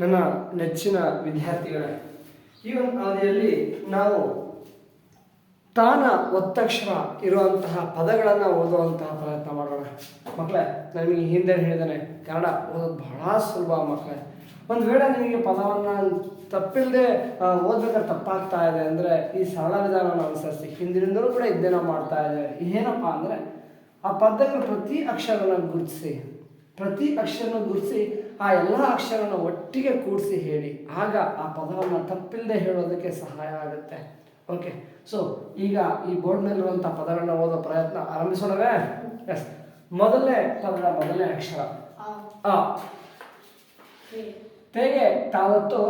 ನನ್ನ ನೆಚ್ಚಿನ ವಿದ್ಯಾರ್ಥಿಗಳೇ, ಈ ಒಂದು ಅವಧಿಯಲ್ಲಿ ನಾವು ತಾನ ಒತ್ತಕ್ಷರ ಇರುವಂತಹ ಪದಗಳನ್ನು ಓದುವಂತಹ ಪ್ರಯತ್ನ ಮಾಡೋಣ. ಮಕ್ಕಳೇ ನನಗೆ ಹಿಂದೆ ಹೇಳಿದ್ದೇನೆ, ಕನ್ನಡ ಓದೋದು ಬಹಳ ಸುಲಭ ಮಕ್ಕಳೇ. ಒಂದು ವೇಳೆ ನಿಮಗೆ ಪದವನ್ನು ತಪ್ಪಿಲ್ಲದೆ ಓದ್ಬೇಕಾದ್ರೆ ತಪ್ಪಾಗ್ತಾ ಇದೆ ಅಂದರೆ ಈ ಸರಳ ವಿಧಾನವನ್ನು ಅನುಸರಿಸಿ. ಹಿಂದಿನಿಂದಲೂ ಕೂಡ ಇದ್ದೇನೋ ಮಾಡ್ತಾ ಇದ್ದೇವೆ. ಏನಪ್ಪ ಅಂದರೆ ಆ ಪದಗಳ ಪ್ರತಿ ಅಕ್ಷರನ ಗುರುತಿಸಿ. ಪ್ರತಿ ಅಕ್ಷರನ ಗುರ್ಸಿ ಆ ಎಲ್ಲ ಅಕ್ಷರನ ಒಟ್ಟಿಗೆ ಕೂಡಿಸಿ ಹೇಳಿ ಆಗ ಆ ಪದವನ್ನು ತಪ್ಪಿಲ್ಲದೆ ಹೇಳೋದಕ್ಕೆ ಸಹಾಯ ಆಗುತ್ತೆ. ಓಕೆ ಸೊ ಈಗ ಈ ಬೋರ್ಡ್ ಮೇಲಿರುವಂಥ ಪದಗಳನ್ನ ಓದೋ ಪ್ರಯತ್ನ ಆರಂಭಿಸೋಣವೇ? ಎಸ್ ಮೊದಲನೇ ಪದದ ಮೊದಲನೇ ಅಕ್ಷರ. ಆ. ತೆಗೆ ತಾವತ್ತು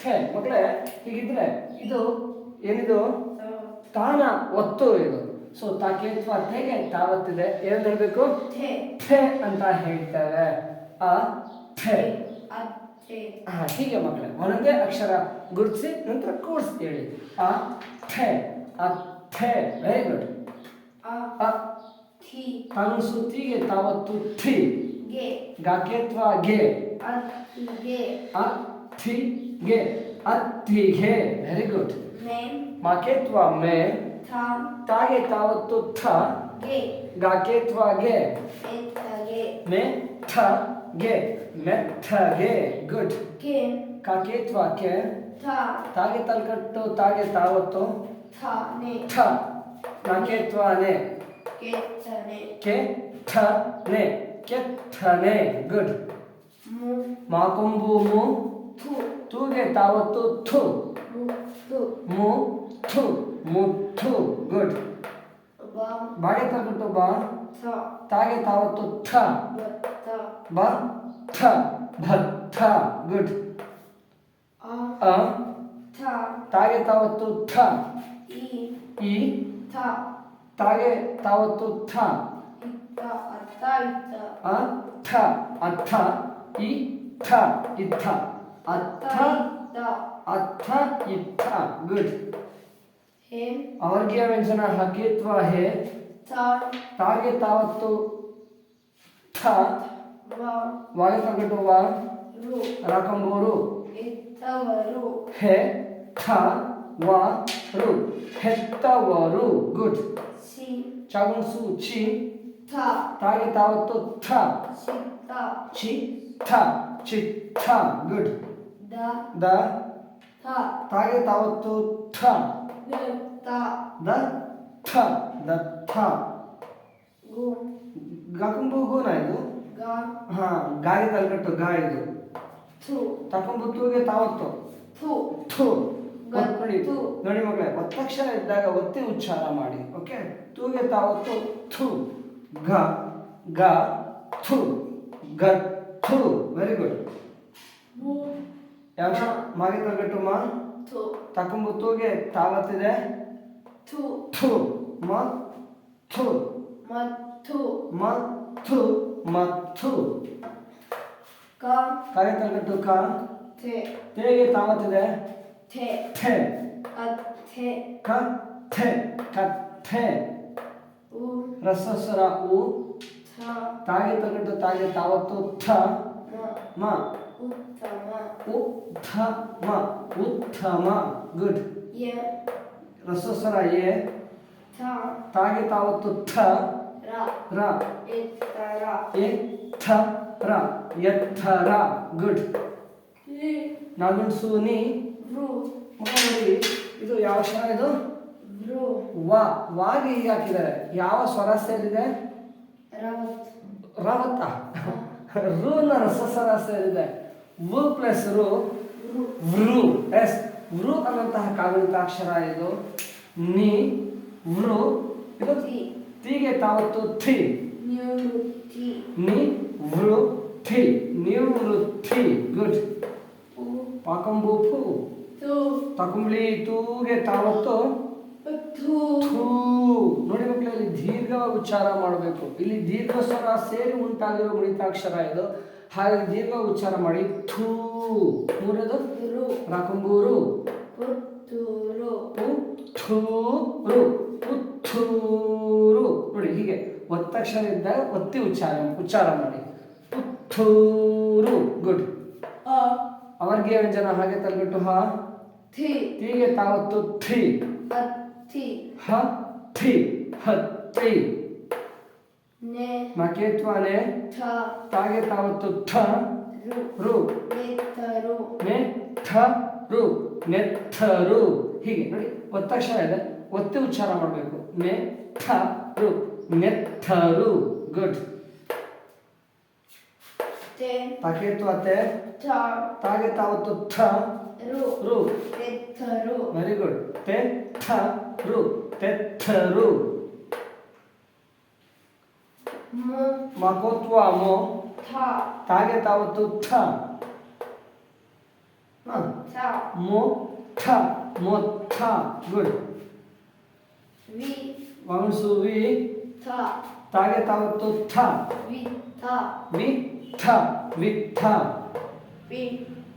ಥೆ ಮಕ್ಕಳೇ ಹೀಗಿದ್ರೆ ಇದು ಏನಿದು? ತಾನ ಒತ್ತು ಇದು. ಸೊ ತಾಕೇತ್ವ ತೆಗೆ ತಾವತ್ತಿದೆ ಏನು ಹೇಳಬೇಕು? ಥೆ ಅಂತ ಹೇಳ್ತಾರೆ. ಆ ಥೆ ಹಾ ಹೀಗೆ ಮಕ್ಕಳೇ ಒಂದೇ ಅಕ್ಷರ ಗುರುತಿಸಿ ನಂತರ ಕೂಡಿಸಿ ಹೇಳಿ. ಆ ಥೆ ಆ ಥೆ ವೆರಿ ಗುಡ್ ಆ ಅ ಥಿ ತಾನು ಸುತ್ತಿಗೆ ತಾವತ್ತು ಥಿ ಗೆ. ಗಾಕೇತ್ವ ಗೆ. ಅ ಗೆ. ಅ ಥಿ ಗೆ. ಅತ್ತಿಗೆ ವೆರಿ ಗುಡ್ ಮೆ. था तागे तावत तो था। गे। गा। के त्वा गे। में था गे। में था गे। गुड। के का के त्वा के। था। तागे तलकट्टो तागे तावत्तो। था ने। था। ना के त्वा ने। के था ने। के था ने। के था ने। गुड। मु। माकुंबु मु। थु। तू के तावत्तो थु। मु। थु। मु। थु। ಥ ತಾಗೆ ತಾವತ್ತು ಥ ಬ ಥ ಬ ಥ ಭತ್ತ ಗುಡ್ ಆ ಅ ಥ ತಾಗೆ ತಾವತ್ತು ಥ ಇ ಈ ಥ ತಾಗೆ ತಾವತ್ತು ಥ ಇತ್ತ ಅತ್ತ ಇತ್ತ ಅ ಥ ಅಥ ಈ ಥ ಇಥ ಅತ್ತ ಅಥ ಇತ್ತ ಅಥ ಇಥ ಗುಡ್ ಹೆ ಅವರ್ಗೀಯ ವ್ಯಂಜನ ಹಕಿತ್ವ ಹೇ ಥ ತಾಗೆ ತಾವತ್ತು ಥ ವ ವಾಗಿ ತಗಟ್ಟು ವ ರು ರಾಕಂಬೂರು ಇತ್ತವರು ಹೆ ಥ ವ ರು ಹೆತ್ತವರು ಗುಡ್ ಸಿ ಚಾಗುಣ್ಸು ಚಿ ಥ ತಾಗೆ ತಾವತ್ತು ಥ ಸಿತ್ತ ಚಿ ಥ ಚಿತ್ತ ಗುಡ್ ದ ದ ಥ ತಾಗೆ ತಾವತ್ತು ಥ ತ ದ ಥ ದತ್ತ ಗು ಗಕಂಬು ಗೂನ ಇದು? ಗ. ಹಾ ಗಾಳಿ ತಲ್ಕಟ್ಟು ಗಾ ಇದು. ತಕೊಂಬು ತೂಗೆ ತಾವತ್ತು. ನೋಡಿ. ನೋಡಿ ಮಗಳೇ ಒತ್ತಕ್ಷರ ಇದ್ದಾಗ ಒತ್ತಿ ಉಚ್ಚಾರ ಮಾಡಿ ಓಕೆ? ತೂಗೆ ತಾವತ್ತು ಥು. ಗ ಗ ಥು. ಗ ಥು. ವೆರಿ ಗುಡ್ ಯಾವ ಮಾಗೆ ತಲ್ಕಟ್ಟು ಮಾ? ತಕೊಂಬು ತೂಗೆ ತಾವತ್ತಿದೆ. ಥು. ಥು. ಮತ್ತು. ಮ ಥು ಮಥು ಕ. ಕರೆ ತಲ್ಕಟ್ಟು ಕ. ಥೆ ತೇಗೆ ತಾವತ್ತಿದೆ. ಥೆ ಥೆ ಕಥೆ ಕ ಥೆ ಕಥೆ ಉ ರಸಸ್ವರ ಉ ಥ. ತಾಗೆ ತಗಟ್ಟು ತಾಗೆ ತಾವತ್ತು ಥ. ಮ. ಉತ್ತಮ. ಉತ್ತಮ ಉತ್ತಮ ಗುಡ್. ರಸಸ್ವರ ಎ. ತಾಗಿ ತಾವತ್ತು ಥ. ರ. ರ. ಎತ್ತರ. ರ ಎತ್ತರ ಗುಡ್. ನಿ ವೃ. ಮಗ ನೋಡಿ ಇದು ಯಾವ ಸ್ವರ ಇದು? ರು ವ. ವಾಗಿ ಹಾಕಿದ್ದಾರೆ. ಯಾವ ಸ್ವರ ಸೇರಿದೆ? ರವತ್. ರವತ್ತ? ಋನ ರಸಸ್ವರ ಸೇರಿದೆ. ವು ಪ್ಲಸ್ ರು ವೃ ಎಸ್ ವೃ ಅನ್ನಂತಹ ಕಾಗುಣಿತಾಕ್ಷರ ಇದು. ನಿ ವೃ ಇದು ತೀಗೆ ತಾವತ್ತು ಥಿ ನಿ ವೃ ಥಿ ನಿವೃತ್ತಿ ಗುಡ್. ಉ ಪಾಕಂಬು ಫು ತು. ತಕುಂಬ್ಲಿ ತೂಗೆ ತಾವತ್ತು ನೋಡಿ ಮಕ್ಕಳು ಇಲ್ಲಿ ದೀರ್ಘವಾಗಿ ಉಚ್ಚಾರ ಮಾಡಬೇಕು. ಇಲ್ಲಿ ದೀರ್ಘ ಸ್ವರ ಸೇರಿ ಉಂಟಾಗಿರೋ ಗುಣಿತಾಕ್ಷರ ಇದು. ಹಾಗಾಗಿ ದೀರ್ಘ ಉಚ್ಚಾರ ಮಾಡಿ ಥೂ. ಮೂರದು ರಾಕಂಬೂರು. ಪುತ್ತೂರು. ಉಥೂರು ಉಥೂರು ನೋಡಿ ಹೀಗೆ ಒತ್ತಕ್ಷರ ಇದ್ದಾಗ ಒತ್ತಿ ಉಚ್ಚಾರ ಉಚ್ಚಾರ ಮಾಡಿ. ಪುತ್ತೂರು. ಗುಡ್ ಅ ಅವರ್ಗೀಯ ವ್ಯಂಜನ ಹಾಗೆ ತಲೆಗಟ್ಟು ಹ. ಥಿ ತೀಗೆ ತಾವತ್ತು ಥಿ ಹತ್ತಿ. ಹತ್ತಿ. ಹತ್ತಿ. ನೆ ಮಕೇತ್ವಾನೆ ಥ ತಾಗೆ ತಾವತ್ತು ಥ ರು ರು. ನೆತ್ತರು. ನೆ ಥ ರು ನೆತ್ತರು. ಹೀಗೆ ನೋಡಿ ಒತ್ತಕ್ಷರ ಇದೆ. ಒತ್ತಿ ಉಚ್ಚಾರ ಮಾಡಬೇಕು. ನೆ ಥ ರು ನೆತ್ತರು ಗುಡ್ ತಾಕೇತ್ವತೆ ತಾಗೆ ತಾವತ್ತು ಥ ರು ರು. ವೆರಿ ಗುಡ್ ತೆ ಥ ರು ತೆತ್ತರು. ಮು ಮಕೋತ್ವ ಮೋ ಥ ತಾಗೆ ತಾವತ್ತು ಥ ಹ. ಥ ಮೋ ಥ ಮೊತ್ತ ಗುಡ್ ವಿ ವಾಂಸು ವಿ ಥ ತಾಗೆ ತಾವತ್ತು ಥ ವಿ ಥ ವಿ ಥ ವಿಥ ವಿ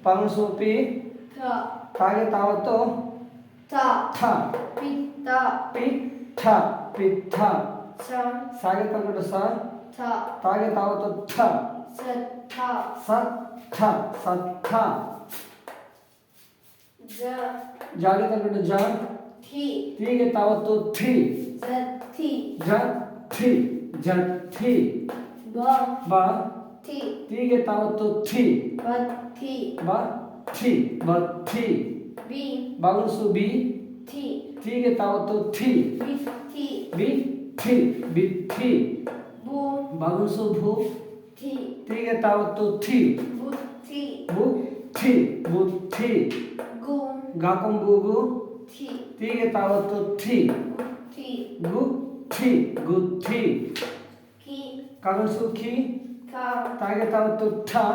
ಪಾಂಸು ಪಿ ಥ ತಾಗೆ ತಾವತ್ತು ಥ ಥ ಪಿತ್ತ ಪಿ ಥ ಪಿಥ ಸ ಸಾಗೆ ತಗೊಂಡು ಸ ಥ ತಾಗೆ ತಾವತ್ತು ಥ ಸತ್ತ ಸ ಥ ಸತ್ಥ ಜ ಜಾಗೆ ತಗೊಂಡು ಜ ಥಿ ತೀಗೆ ತಾವತ್ತು ಥಿ ಜಥಿ ಜ ಥಿ ಜಥಿ ಬ ಬ ಥಿ ತೀಗೆ ತಾವತ್ತು ಥಿ ಬಥಿ ಬ ಥಿ ಬಥಿ ಬಿ ಬಾಗುಸು ಬಿ ಥಿ ತೀಗೆ ತಾವತ್ತು ಥಿ थी बिथी बु बाबू सो भू थी ठीक है ताव तो थी बुथी बुथी बुथी गु गाकुम बुगु थी ठीक है ताव तो थी थी गुथी गुथी की कागल सो की का तागे ताव तो था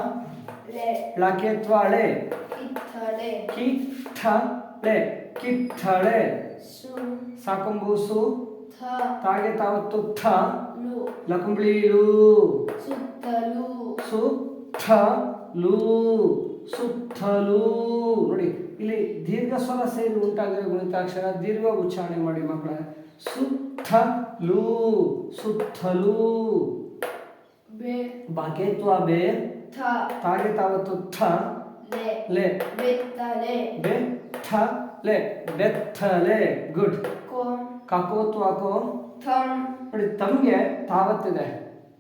ले लाके त्वाले की थले की थले की थले सु साकुम बु सु ತಾಗೆ ತಾವತ್ತು ತುತ್ತ ಲು ಸುತ್ತಲು ಸುತ್ತಲು ಸುತ್ತಲೂ ನೋಡಿ ಇಲ್ಲಿ ದೀರ್ಘ ಸ್ವರ ಸೇರಿ ಉಂಟಾಗಿರೋ ಗುಣಿತಾಕ್ಷರ ದೀರ್ಘ ಉಚ್ಚಾರಣೆ ಮಾಡಿ ಮಕ್ಕಳ. ಸುತ್ತಲು ಸುತ್ತಲು ಬೆ ಬಾಕೇತ್ವ ಬೇ ತಾಗೆ ತಾವತ್ತು ಥ ಲೆ ಬೆತ್ತಲೆ ಬೆ ಥ ಲೆ ಬೆತ್ತಲೆ ಗುಡ್. ಕೊ ಕಾಕೋತ್ವ ಕೋ ಥಂ ನೋಡಿ ತಮ್ಗೆ ತಾವತ್ತಿದೆ.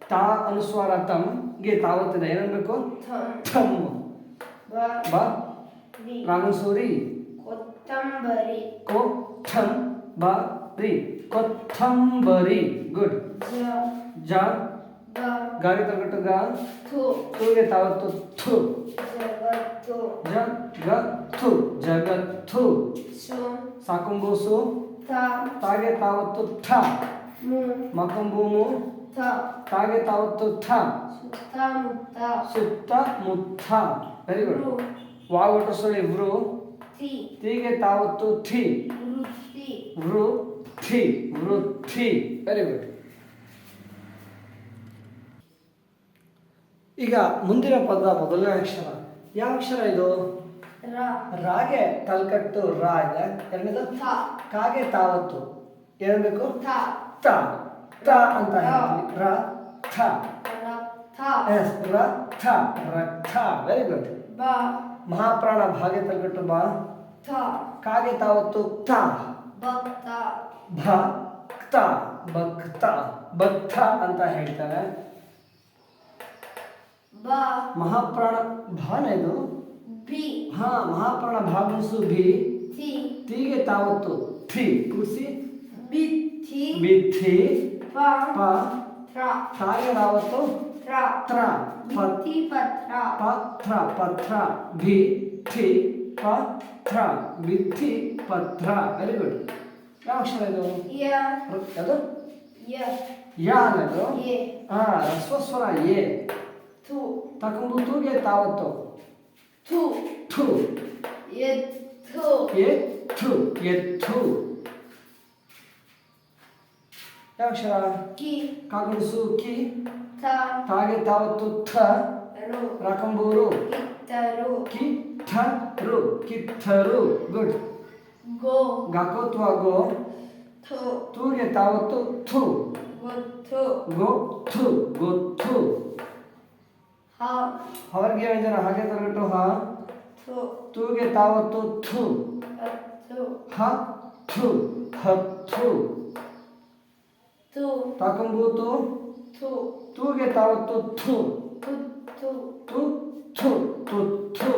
ತಾ ಅನುಸ್ವಾರ ತಮ್ಗೆ ತಾವತ್ತಿದೆ. ಏನನ್ಬೇಕು? ಥಮ್. ಬ. ಕೊತ್ತಂಬರಿ. ಥಮ್ ಕೊತ್ತಂಬರಿ. ಗುಡ್. ಜ. ಗಾಳಿ ತಗಟ್ಟು ಗ. ತೂಗೆ ತಾವತ್ತು ಥು ಜಗತ್ತು. ಜಗತ್ತು. ಸಾಕುಂಬೂಸು ತಾಗೆ ತಾವತ್ತು ಥ ಮಕಂಭೂಮು. ತಾಗೆ ತಾವತ್ತು ಥ ಸುತ್ತ ಮುತ್ತ. ವೆರಿ ಗುಡ್ ವಾವಟ ಸುಳಿ ವೃ ತೀಗೆ ತಾವತ್ತು ಥಿ ವೃತ್ತಿ. ವೃತ್ತಿ. ವೆರಿ ಗುಡ್ ಈಗ ಮುಂದಿನ ಪದ ಮೊದಲನೇ ಅಕ್ಷರ. ಯಾವ ಅಕ್ಷರ ಇದು? ರಾಗೆ ತಲ್ಕಟ್ಟು ರಾ ಇದೆ ಎರಡನೇದು? ಕಾಗೆ ತಾವತ್ತು. ಏನ್ಬೇಕು ತ ತ ಅಂತ ಹೇಳ್ತೀವಿ ರ ಥ. ಎಸ್ ರ ಥ. ರಥ ವೆರಿ ಗುಡ್ ಬಾ. ಮಹಾಪ್ರಾಣ ಭಾಗೆ ತಲ್ಕಟ್ಟು ಬಾ. ಥ. ಕಾಗೆ ತಾವತ್ತು ತ ಭಕ್ತ ಭಕ್ತ ಭಕ್ತ ಭಕ್ತ ಅಂತ ಹೇಳ್ತಾರೆ. ಮಹಾಪ್ರಾಣ ಭಾನ ಇದು ಬಿ ಹಾ ಮಹಾಪ್ರಾಣ ಭಾಗಸು ಭಿ ಥಿ ತೀಗೆ ತಾವತ್ತು ಥಿ ಕೂಸಿ ಬಿಥಿ ಬಿಥಿ ಪ ಪ ತ್ರ ತಾಗೆ ತಾವತ್ತು ತ್ರ ತ್ರ ಪ ಬಿಥಿ ಪತ್ರ ಪತ್ರ ಪತ್ರ ಭಿ ಥಿ ಪತ್ರ ಬಿಥಿ ಪತ್ರ ವೆರಿ ಗುಡ್ ಯಾವ ಅಕ್ಷರ ಇದು ಯ ಅದು ಯ ಯಾ ಅನ್ನೋದು ಎ ಹಾ ರಸ್ವಸ್ವರ ಎ 투. 닭강정 두 개, 다오또. 투. 투. 예, 투. 예, 투. 예, 투. 약샤라. 기. 가글수 기. 타. 닭에 다오또 타. 로. 라캉보로. 기타로. 기타로. 기타로. 굿. 고. 가코토하고. 투. 두개 다오또 투. 고투. 고투. 고투. ಅವರಿಗೆ ವ್ಯಂಜನ ಹಾಗೆ ತರಗಟ್ಟು ಹ ಥು ತೂಗೆ ತಾವತ್ತು ಥು ಹತ್ತು ಹ ಥು ಹತ್ತು ತು ತಾಕಂಬೂತು ಥು ತೂಗೆ ತಾವತ್ತು ಥು ತುತ್ತು ತು ಥು ತುತ್ತು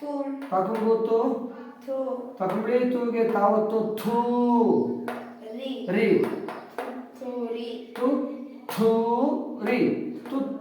ತು ತಾಕಂಬೂತು ಥು ತಕಂಬಳಿ ತೂಗೆ ತಾವತ್ತು ಥೂ ರಿ ರಿ ತುರಿ ತು ಥೂ ರಿ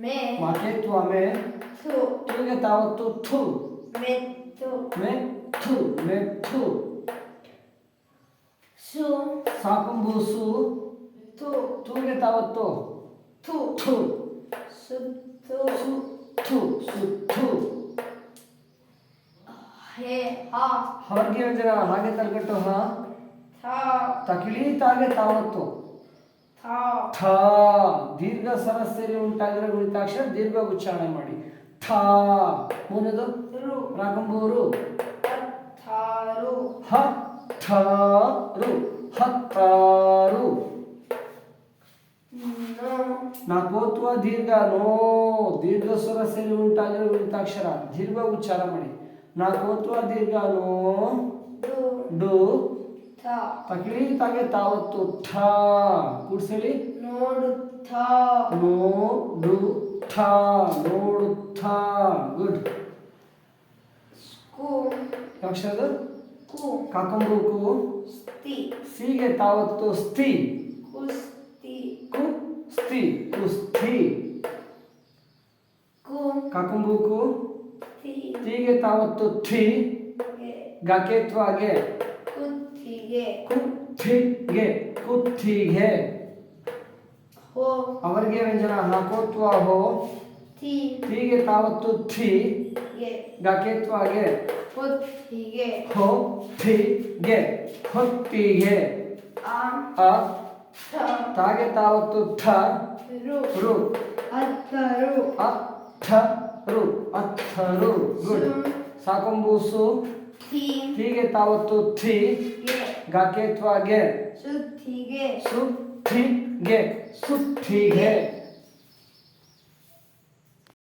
ತು ಥೂ ತು ಥೂ ರಿ ತುತ್ತೂರಿ ಗುಡ್ ಮೆ ಮಾತೆತ್ವ ಮೇ ಥು ತೂಗೆ ತಾವತ್ತು ಥು ಮೆತ್ತು ಮೆ ಥು ಮೆ ಥು ಸು ಸಾಕಂಬೂಸು ತು ತೂಗೆ ತಾವತ್ತು ಥು ಥು ಸುತ್ತು ಸು ಥು ಸುತ್ತು ಹೇ ಹಾ ಹೊರಗೆ ವ್ಯಂಜನ ಹಾಗೆ ತರಗಟ್ಟು ಹ ಥಾ ತಕಿಳಿ ತಾಗೆ ತಾವತ್ತು ಥಾ ಥ ದೀರ್ಘ ಸರ ಸೇರಿ ಉಂಟಾಗಿರೋ ಗುಣಿತಾಕ್ಷರ ದೀರ್ಘ ಉಚ್ಚಾರಣೆ ಮಾಡಿ ಥ ಮೂರನೇದು ರು ರಾಗಂಬೂರು ಅಥಾರು ಹ ಥ ರು ಹತ್ತಾರು ನೋ ನಾಕೋತ್ವ ದೀರ್ಘ ನೋ ದೀರ್ಘ ಸ್ವರ ಸೇರಿ ಉಂಟಾಗಿರೋ ಗುಣಿತಾಕ್ಷರ ದೀರ್ಘ ಉಚ್ಚಾರ ಮಾಡಿ ನಾಕೋತ್ವ ದೀರ್ಘ ನೋ ಡು ಡು ಥಾ ತಕಿಳಿ ತಾಗೆ ತಾವತ್ತು ಠ. ಕೂಡಿಸಲಿ ನೋಡುತ್ತಾ. ನೋಡು ಥ ನೋಡುತ್ತ. ಗುಡ್. ಅಕ್ಷರದ ಕು. ಕಾಕಂಬೂಕು ಸ್ತಿ ಸಿಗೆ ತಾವತ್ತು ಸ್ತಿ ಕುಸ್ತಿ. ಕು ಸ್ತಿ ಕುಸ್ತಿ. ಕು. ಕಾಕಂಬೂಕು ತೀಗೆ ತಾವತ್ತು ಥಿ ಗೆ. ಗಕೆತ್ವಾಗೆ. ಕುತ್ತಿಗೆ ಕುತ್ತಿಗೆ ಕುತ್ತಿಗೆ ಹೋ. ಅವರಿಗೆ ವ್ಯಂಜನ ಹಾಕೋತ್ವ ಹೋ. ತಿ. ತೀಗೆ ತಾವತ್ತು ಥಿ ಗೆ. ಗಕೆತ್ವಾಗೆ ಕುತ್ತಿಗೆ ಹೋ ಥಿಗೆ ಹೊತ್ತಿಗೆ ಆ. ಅ. ಥ. ತಾಗೆ ತಾವತ್ತು ಥ. ರು. ರು. ಅಥರು ಅಥರು ಅಥರು ಗುಡ್ ಸಾಕೊಂಬೂಸು ಹೀಗೆ ತಾವತ್ತು ಥಿ ಗೆ. गाके त्वागे सुथिगे सुथिगे सुथिगे